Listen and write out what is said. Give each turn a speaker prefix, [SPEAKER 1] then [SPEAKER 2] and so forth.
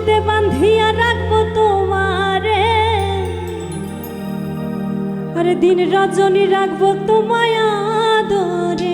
[SPEAKER 1] মুঠিতে বাঁধিয়া রাখব তোমারে। আরে দিন রজনী রাখব তোমায় আদরে।